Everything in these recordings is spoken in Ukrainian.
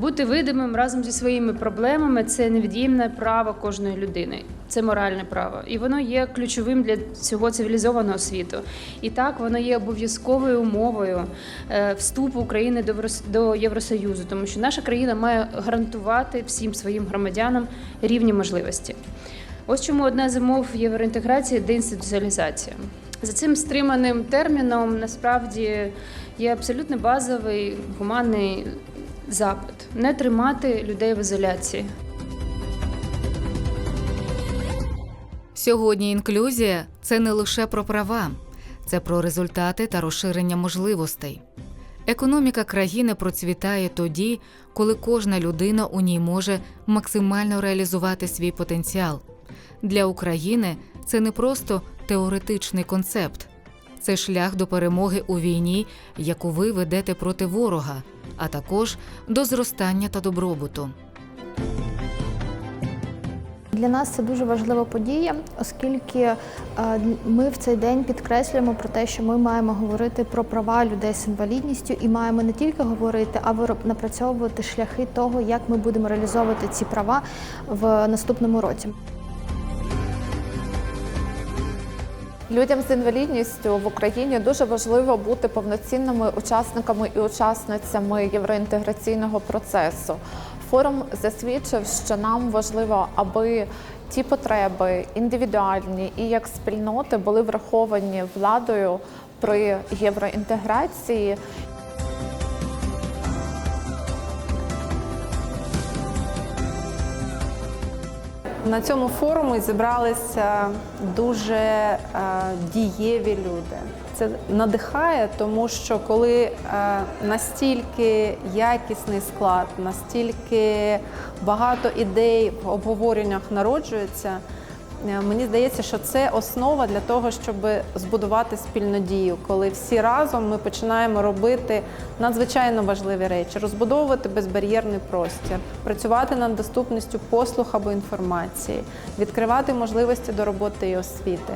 Бути видимим разом зі своїми проблемами це невід'ємне право кожної людини. Це моральне право, і воно є ключовим для цього цивілізованого світу. І так воно є обов'язковою умовою е, вступу України до Єврос- до Євросоюзу, тому що наша країна має гарантувати всім своїм громадянам рівні можливості. Ось чому одна з умов євроінтеграції деінституціалізація. За цим стриманим терміном насправді є абсолютно базовий гуманний запит не тримати людей в ізоляції. Сьогодні інклюзія це не лише про права, це про результати та розширення можливостей. Економіка країни процвітає тоді, коли кожна людина у ній може максимально реалізувати свій потенціал. Для України це не просто теоретичний концепт, це шлях до перемоги у війні, яку ви ведете проти ворога, а також до зростання та добробуту. Для нас це дуже важлива подія, оскільки е, ми в цей день підкреслюємо про те, що ми маємо говорити про права людей з інвалідністю і маємо не тільки говорити, а напрацьовувати шляхи того, як ми будемо реалізовувати ці права в наступному році. Людям з інвалідністю в Україні дуже важливо бути повноцінними учасниками і учасницями євроінтеграційного процесу. Форум засвідчив, що нам важливо, аби ті потреби індивідуальні і як спільноти були враховані владою при євроінтеграції. На цьому форумі зібралися дуже е, дієві люди. Це надихає, тому що коли е, настільки якісний склад, настільки багато ідей в обговореннях народжується, мені здається, що це основа для того, щоб збудувати спільнодію, коли всі разом ми починаємо робити надзвичайно важливі речі, розбудовувати безбар'єрний простір, працювати над доступністю послуг або інформації, відкривати можливості до роботи і освіти.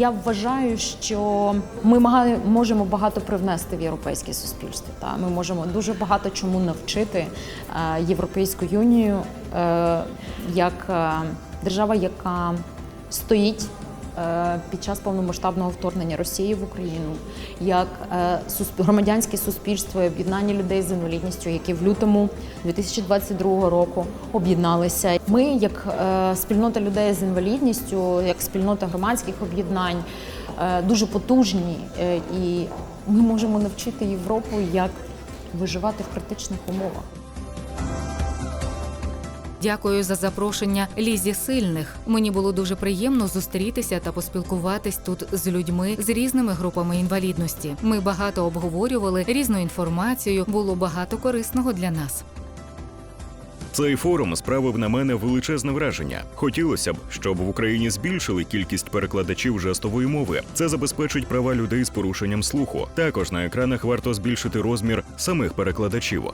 Я вважаю, що ми можемо багато привнести в європейське суспільство. Та ми можемо дуже багато чому навчити е, Європейську юнію е, як е, держава, яка стоїть під час повномасштабного вторгнення Росії в Україну, як е, громадянське суспільство і об'єднання людей з інвалідністю, які в лютому 2022 року об'єдналися. Ми, як е, спільнота людей з інвалідністю, як спільнота громадських об'єднань, е, дуже потужні, е, і ми можемо навчити Європу, як виживати в критичних умовах. Дякую за запрошення Лізі Сильних. Мені було дуже приємно зустрітися та поспілкуватись тут з людьми з різними групами інвалідності. Ми багато обговорювали різну інформацію. Було багато корисного для нас. Цей форум справив на мене величезне враження. Хотілося б, щоб в Україні збільшили кількість перекладачів жестової мови. Це забезпечить права людей з порушенням слуху. Також на екранах варто збільшити розмір самих перекладачів.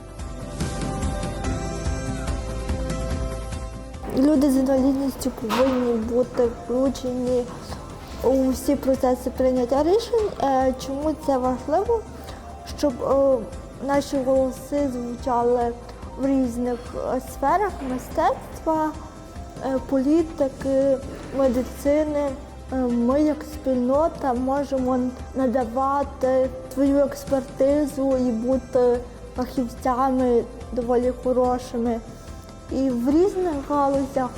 Люди з інвалідністю повинні бути включені у всі процеси прийняття рішень. Е, Чому це важливо? Щоб е, наші голоси звучали в різних е, сферах мистецтва, політики, медицини. Ми як спільнота можемо надавати свою експертизу і бути фахівцями доволі хорошими і в різних галузях.